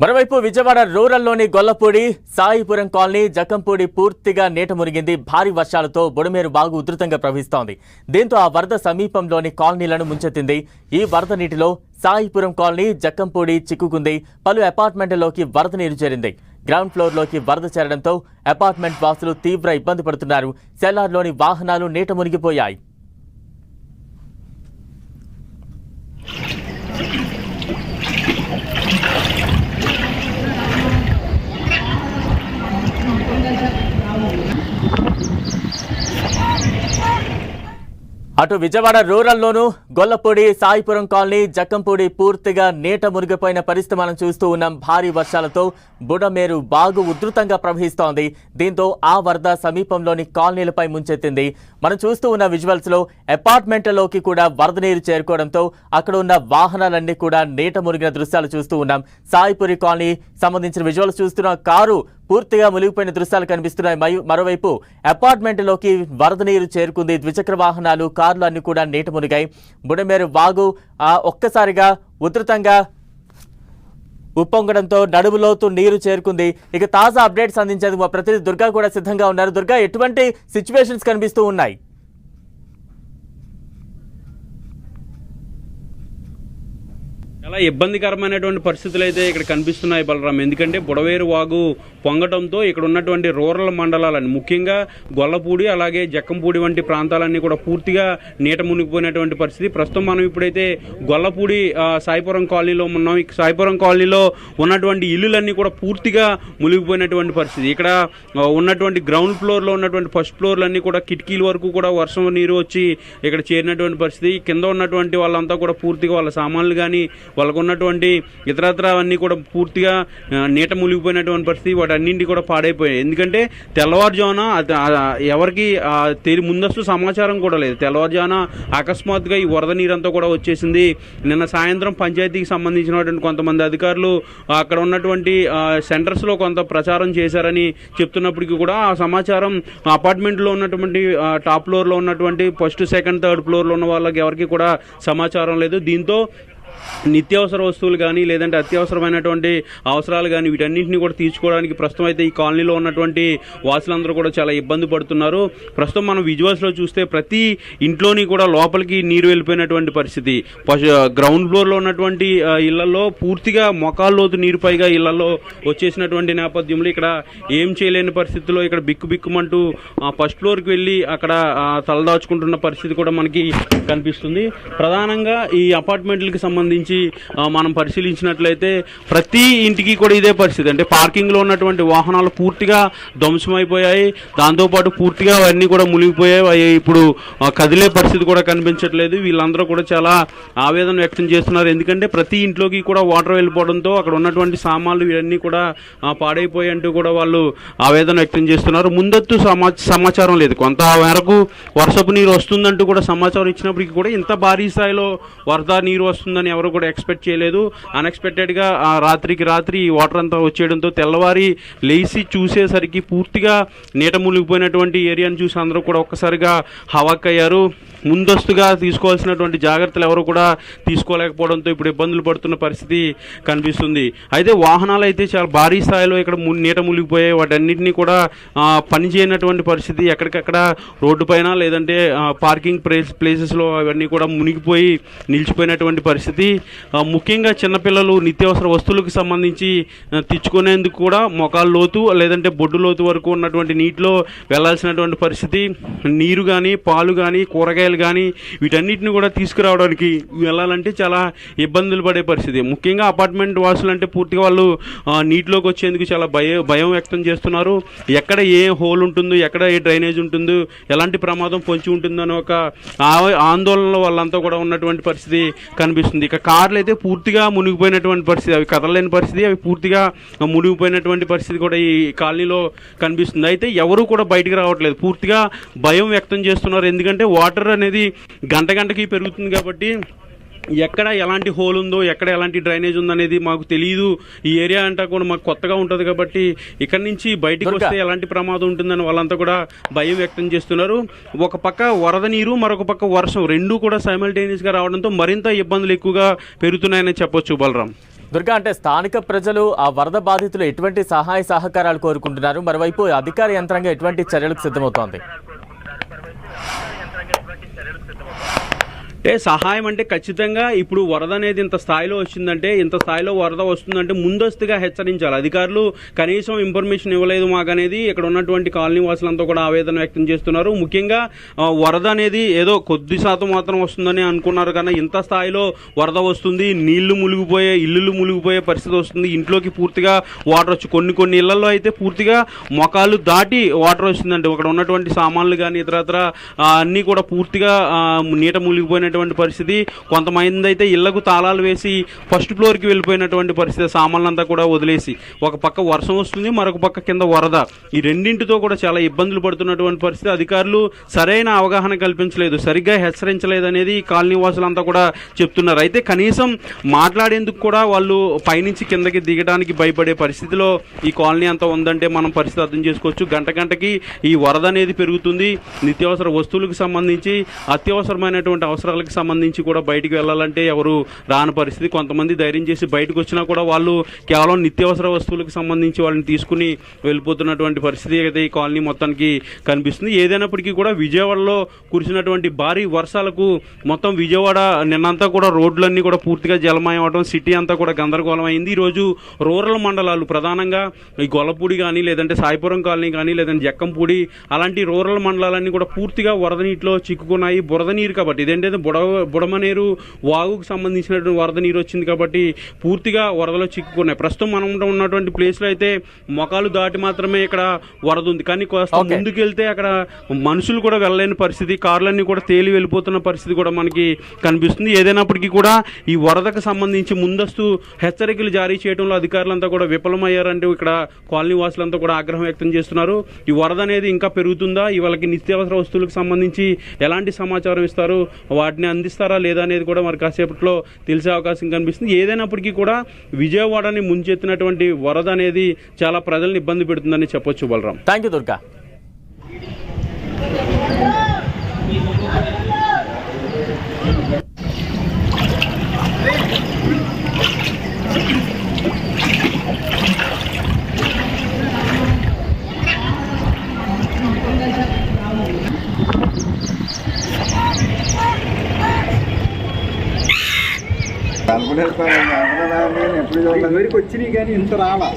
మరోవైపు విజయవాడ రూరల్లోని గొల్లపూడి సాయిపురం కాలనీ జకంపూడి పూర్తిగా నీట మునిగింది. భారీ వర్షాలతో బుడమేరు బాగు ఉధృతంగా ప్రవహిస్తోంది. దీంతో ఆ వరద సమీపంలోని కాలనీలను ముంచెత్తింది. ఈ వరద నీటిలో సాయిపురం కాలనీ జక్కంపూడి చిక్కుకుంది పలు అపార్ట్మెంట్లలోకి వరద నీరు చేరింది. గ్రౌండ్ ఫ్లోర్లోకి వరద చేరడంతో అపార్ట్మెంట్ వాసులు తీవ్ర ఇబ్బంది పడుతున్నారు. సెల్లార్లోని వాహనాలు నీట మునిగిపోయాయి. అటు విజయవాడ రూరల్లోనూ గొల్లపూడి సాయిపురం కాలనీ జక్కంపూడి పూర్తిగా నీట మునిగిపోయిన పరిస్థితి మనం చూస్తూ ఉన్నాం. భారీ వర్షాలతో బుడమేరు బాగు ఉధృతంగా ప్రవహిస్తోంది. దీంతో ఆ వరద సమీపంలోని కాలనీలపై ముంచెత్తింది. మనం చూస్తూ ఉన్న విజువల్స్లో అపార్ట్మెంట్లలోకి కూడా వరద నీరు చేరుకోవడంతో అక్కడ ఉన్న వాహనాలన్నీ కూడా నీట మునిగిన దృశ్యాలు చూస్తూ ఉన్నాం. సాయిపురి కాలనీ సంబంధించిన విజువల్స్ చూస్తున్న కారు పూర్తిగా మునిగిపోయిన దృశ్యాలు కనిపిస్తున్నాయి. మరియు మరోవైపు అపార్ట్మెంట్లోకి వరద నీరు చేరుకుంది. ద్విచక్ర వాహనాలు కార్లు అన్ని కూడా నీట మునిగాయి. బుడమేరు వాగు ఒక్కసారిగా ఉధృతంగా ఉప్పొంగడంతో నడుములోతు నీరు చేరుకుంది. ఇక తాజా అప్డేట్స్ అందించేందుకు మా ప్రతినిధి దుర్గా కూడా సిద్ధంగా ఉన్నారు. దుర్గా ఎటువంటి సిచ్యువేషన్స్ కనిపిస్తూ ఉన్నాయి? చాలా ఇబ్బందికరమైనటువంటి పరిస్థితులు అయితే ఇక్కడ కనిపిస్తున్నాయి బలరాం. ఎందుకంటే బుడవేరు వాగు పొంగటంతో ఇక్కడ ఉన్నటువంటి రూరల్ మండలాలని ముఖ్యంగా గొల్లపూడి అలాగే జక్కంపూడి వంటి ప్రాంతాలన్నీ కూడా పూర్తిగా నీట మునిగిపోయినటువంటి పరిస్థితి. ప్రస్తుతం మనం ఇప్పుడైతే గొల్లపూడి సాయిపురం కాలనీలో ఉన్నాం. సాయిపురం కాలనీలో ఉన్నటువంటి ఇల్లులన్నీ కూడా పూర్తిగా మునిగిపోయినటువంటి పరిస్థితి. ఇక్కడ ఉన్నటువంటి గ్రౌండ్ ఫ్లోర్లో ఉన్నటువంటి ఫస్ట్ ఫ్లోర్లన్నీ కూడా కిటికీల వరకు కూడా వర్షం నీరు వచ్చి ఇక్కడ చేరినటువంటి పరిస్థితి. కింద ఉన్నటువంటి వాళ్ళంతా కూడా పూర్తిగా వాళ్ళ సామాన్లు కానీ వాళ్ళకు ఇతరత్ర అవన్నీ కూడా పూర్తిగా నీట మునిగిపోయినటువంటి పరిస్థితి వాటన్నింటి కూడా పాడైపోయాయి. ఎందుకంటే తెల్లవారుజామున ఎవరికి తెలి ముందస్తు సమాచారం కూడా లేదు. తెల్లవారుజామున అకస్మాత్తుగా ఈ వరద నీరంతా కూడా వచ్చేసింది. నిన్న సాయంత్రం పంచాయతీకి సంబంధించినటువంటి కొంతమంది అధికారులు అక్కడ ఉన్నటువంటి సెంటర్స్లో కొంత ప్రచారం చేశారని చెప్తున్నప్పటికీ కూడా ఆ సమాచారం అపార్ట్మెంట్లో ఉన్నటువంటి టాప్ ఫ్లోర్లో ఉన్నటువంటి ఫస్ట్ సెకండ్ థర్డ్ ఫ్లోర్లో ఉన్న వాళ్ళకి ఎవరికి కూడా సమాచారం లేదు. దీంతో నిత్యావసర వస్తువులు కానీ లేదంటే అత్యవసరమైనటువంటి అవసరాలు కానీ వీటన్నింటినీ కూడా తీర్చుకోవడానికి ప్రస్తుతం అయితే ఈ కాలనీలో ఉన్నటువంటి వాసులందరూ కూడా చాలా ఇబ్బంది పడుతున్నారు. ప్రస్తుతం మనం విజువల్స్లో చూస్తే ప్రతి ఇంట్లోని కూడా లోపలికి నీరు వెళ్ళిపోయినటువంటి పరిస్థితి. గ్రౌండ్ ఫ్లోర్లో ఉన్నటువంటి ఇళ్ళలో పూర్తిగా మొకాల్లోతు నీరు పైగా ఇళ్ళలో వచ్చేసినటువంటి నేపథ్యంలో ఇక్కడ ఏం చేయలేని పరిస్థితుల్లో ఇక్కడ బిక్కు బిక్కుమంటూ ఆ, ఫస్ట్ ఫ్లోర్కి వెళ్ళి అక్కడ తలదాచుకుంటున్న పరిస్థితి కూడా మనకి కనిపిస్తుంది. ప్రధానంగా ఈ అపార్ట్మెంట్లకు సంబంధించి సంబంధించి మనం పరిశీలించినట్లయితే ప్రతి ఇంటికి కూడా ఇదే పరిస్థితి. అంటే పార్కింగ్లో ఉన్నటువంటి వాహనాలు పూర్తిగా ధ్వంసమైపోయాయి. దాంతోపాటు పూర్తిగా అవన్నీ కూడా మునిగిపోయాయి. అవి ఇప్పుడు కదిలే పరిస్థితి కూడా కనిపించట్లేదు. వీళ్ళందరూ కూడా చాలా ఆవేదన వ్యక్తం చేస్తున్నారు. ఎందుకంటే ప్రతి ఇంట్లోకి కూడా వాటర్ వెళ్ళిపోవడంతో అక్కడ ఉన్నటువంటి సామాన్లు ఇవన్నీ కూడా పాడైపోయి అంటూ కూడా వాళ్ళు ఆవేదన వ్యక్తం చేస్తున్నారు. ముందత్తు సమాచారం లేదు. కొంత మేరకు వర్షపు నీరు వస్తుందంటూ కూడా సమాచారం ఇచ్చినప్పటికీ కూడా ఇంత భారీ స్థాయిలో వరద నీరు వస్తుందని ఎవరు కూడా ఎక్స్పెక్ట్ చేయలేదు. అన్ఎక్స్పెక్టెడ్గా రాత్రికి రాత్రి ఈ వాటర్ అంతా వచ్చేయడంతో తెల్లవారి లేచి చూసేసరికి పూర్తిగా నీట మునిగిపోయినటువంటి ఏరియాను చూసి అందరూ కూడా ఒక్కసారిగా హవాక్ అయ్యారు. ముందస్తుగా తీసుకోవాల్సినటువంటి జాగ్రత్తలు ఎవరు కూడా తీసుకోలేకపోవడంతో ఇప్పుడు ఇబ్బందులు పడుతున్న పరిస్థితి కనిపిస్తుంది. అయితే వాహనాలు అయితే చాలా భారీ స్థాయిలో ఇక్కడ ము- నీట మునిగిపోయాయి. వాటన్నిటిని కూడా పనిచేయనటువంటి పరిస్థితి ఎక్కడికక్కడ రోడ్డు పైన లేదంటే పార్కింగ్ ప్లేస్ ప్లేసెస్లో అవన్నీ కూడా మునిగిపోయి నిలిచిపోయినటువంటి పరిస్థితి. ముఖ్యంగా చిన్నపిల్లలు నిత్యావసర వస్తువులకు సంబంధించి తెచ్చుకునేందుకు కూడా మొకాలు లోతు లేదంటే బొడ్డు లోతు వరకు ఉన్నటువంటి నీటిలో వెళ్ళాల్సినటువంటి పరిస్థితి. నీరు కానీ పాలు కానీ కూరగాయలు కానీ వీటన్నిటిని కూడా తీసుకురావడానికి వెళ్ళాలంటే చాలా ఇబ్బందులు పడే పరిస్థితి. ముఖ్యంగా అపార్ట్మెంట్ వాసులు అంటే పూర్తిగా వాళ్ళు నీటిలోకి వచ్చేందుకు చాలా భయ భయం వ్యక్తం చేస్తున్నారు. ఎక్కడ ఏ హోల్ ఉంటుందో ఎక్కడ ఏ డ్రైనేజ్ ఉంటుందో ఎలాంటి ప్రమాదం పొంచి ఉంటుందని ఒక ఆందోళనలో వాళ్ళంతా కూడా ఉన్నటువంటి పరిస్థితి కనిపిస్తుంది. ఇక కార్లు అయితే పూర్తిగా మునిగిపోయినటువంటి పరిస్థితి అవి కదలలేని పరిస్థితి అవి పూర్తిగా మునిగిపోయినటువంటి పరిస్థితి కూడా ఈ కాలనీలో కనిపిస్తుంది. అయితే ఎవరు కూడా బయటకు రావట్లేదు. పూర్తిగా భయం వ్యక్తం చేస్తున్నారు. ఎందుకంటే వాటర్ అనేది గంట గంటకి పెరుగుతుంది కాబట్టి ఎక్కడ ఎలాంటి హోల్ ఉందో ఎక్కడ ఎలాంటి డ్రైనేజ్ ఉందనేది మాకు తెలియదు ఈ ఏరియా అంతా కూడా మాకు కొత్తగా ఉంటుంది కాబట్టి ఇక్కడ నుంచి బయటికి. వస్తే ఎలాంటి ప్రమాదం ఉంటుందని వాళ్ళంతా కూడా భయం వ్యక్తం చేస్తున్నారు. ఒక పక్క వరద నీరు మరొక పక్క వర్షం రెండూ కూడా సైమల్టేనియస్గా రావడంతో మరింత ఇబ్బందులు ఎక్కువగా పెరుగుతున్నాయని చెప్పొచ్చు బలరాం. దుర్గా అంటే స్థానిక ప్రజలు ఆ వరద బాధితులు ఎటువంటి సహాయ సహకారాలు కోరుకుంటున్నారు? మరోవైపు అధికార యంత్రాంగం ఎటువంటి చర్యలకు సిద్ధమవుతోంది? అంటే సహాయం అంటే ఖచ్చితంగా ఇప్పుడు వరద అనేది ఇంత స్థాయిలో వచ్చిందంటే ఇంత స్థాయిలో వరద వస్తుందంటే ముందస్తుగా హెచ్చరించాలి. అధికారులు కనీసం ఇన్ఫర్మేషన్ ఇవ్వలేదు మాకు అనేది ఇక్కడ ఉన్నటువంటి కాలనీ వాసులంతా కూడా ఆవేదన వ్యక్తం చేస్తున్నారు. ముఖ్యంగా వరద అనేది ఏదో కొద్ది శాతం మాత్రం వస్తుందని అనుకున్నారు కానీ ఇంత స్థాయిలో వరద వస్తుంది నీళ్ళు మునిగిపోయే ఇల్లులు మునిగిపోయే పరిస్థితి వస్తుంది. ఇంట్లోకి పూర్తిగా వాటర్ వచ్చి కొన్ని కొన్ని ఇళ్ళలో అయితే పూర్తిగా మొఖాలు దాటి వాటర్ వస్తుందండి. అక్కడ ఉన్నటువంటి సామాన్లు కానీ ఇతరత్ర అన్నీ కూడా పూర్తిగా నీట మునిగిపోయినట్టు వెళ్ళిపోయినటువంటి పరిస్థితి. కొంతమంది అయితే ఇళ్ళకు తాళాలు వేసి ఫస్ట్ ఫ్లోర్కి వెళ్ళిపోయినటువంటి పరిస్థితి సామాన్లంతా కూడా వదిలేసి. ఒక పక్క వర్షం వస్తుంది మరొక పక్క కింద వరద. ఈ రెండింటితో కూడా చాలా ఇబ్బందులు పడుతున్నటువంటి పరిస్థితి. అధికారులు సరైన అవగాహన కల్పించలేదు సరిగ్గా హెచ్చరించలేదు అనేది కాలనీ వాసులంతా కూడా చెప్తున్నారు. అయితే కనీసం మాట్లాడేందుకు కూడా వాళ్ళు పైనుంచి కిందకి దిగడానికి భయపడే పరిస్థితిలో ఈ కాలనీ అంతా ఉందంటే మనం పరిస్థితి అర్థం చేసుకోవచ్చు. గంట గంటకి ఈ వరద అనేది పెరుగుతుంది. నిత్యావసర వస్తువులకు సంబంధించి అత్యవసరమైనటువంటి అవసరాలకు సంబంధించి కూడా బయటికి వెళ్ళాలంటే ఎవరు రాని పరిస్థితి. కొంతమంది ధైర్యం చేసి బయటకు వచ్చినా కూడా వాళ్ళు కేవలం నిత్యావసర వస్తువులకు సంబంధించి వాళ్ళని తీసుకుని వెళ్ళిపోతున్నటువంటి పరిస్థితి అయితే ఈ కాలనీ మొత్తానికి కనిపిస్తుంది. ఏదైనప్పటికీ కూడా విజయవాడలో కురిసినటువంటి భారీ వర్షాలకు మొత్తం విజయవాడ నిన్నంతా కూడా రోడ్లన్నీ కూడా పూర్తిగా జలమయం అవడం సిటీ అంతా కూడా గందరగోళం అయింది. ఈరోజు రూరల్ మండలాలు ప్రధానంగా ఈ గొల్లపూడి కానీ లేదంటే సాయిపురం కాలనీ కానీ లేదంటే జక్కంపూడి అలాంటి రూరల్ మండలాలన్నీ కూడా పూర్తిగా వరద నీటిలో చిక్కుకున్నాయి. బురద నీరు కాబట్టి ఇదేంటంటే బుడ బుడమనేరు వాగుకు సంబంధించినటువంటి వరద నీరు వచ్చింది కాబట్టి పూర్తిగా వరదలో చిక్కుకున్నాయి. ప్రస్తుతం మనం ఉన్నటువంటి ప్లేస్లో అయితే మొఖాలు దాటి మాత్రమే ఇక్కడ వరద ఉంది. కానీ కాస్త Okay. ముందుకు వెళ్తే అక్కడ మనుషులు కూడా వెళ్ళలేని పరిస్థితి కార్లన్నీ కూడా తేలి వెళ్ళిపోతున్న పరిస్థితి కూడా మనకి కనిపిస్తుంది. ఏదైనప్పటికీ కూడా ఈ వరదకు సంబంధించి ముందస్తు హెచ్చరికలు జారీ చేయడంలో అధికారులంతా కూడా విఫలమయ్యారంటూ ఇక్కడ కాలనీ వాసులంతా కూడా ఆగ్రహం వ్యక్తం చేస్తున్నారు. ఈ వరద అనేది ఇంకా పెరుగుతుందా? ఈ వాళ్ళకి నిత్యావసర వస్తువులకు సంబంధించి ఎలాంటి సమాచారం ఇస్తారు? వాటిని అందిస్తారా లేదా అనేది కూడా మరి కాసేపట్లో తెలిసే అవకాశం కనిపిస్తుంది. ఏదైనప్పటికీ కూడా విజయవాడని ముంచెత్తినటువంటి వరద అనేది చాలా ప్రజల్ని ఇబ్బంది పెడుతుందని చెప్పొచ్చు బలరాం. Thank you Durga. ఎప్పుడు వచ్చినాయి కానీ ఇంత రాలా.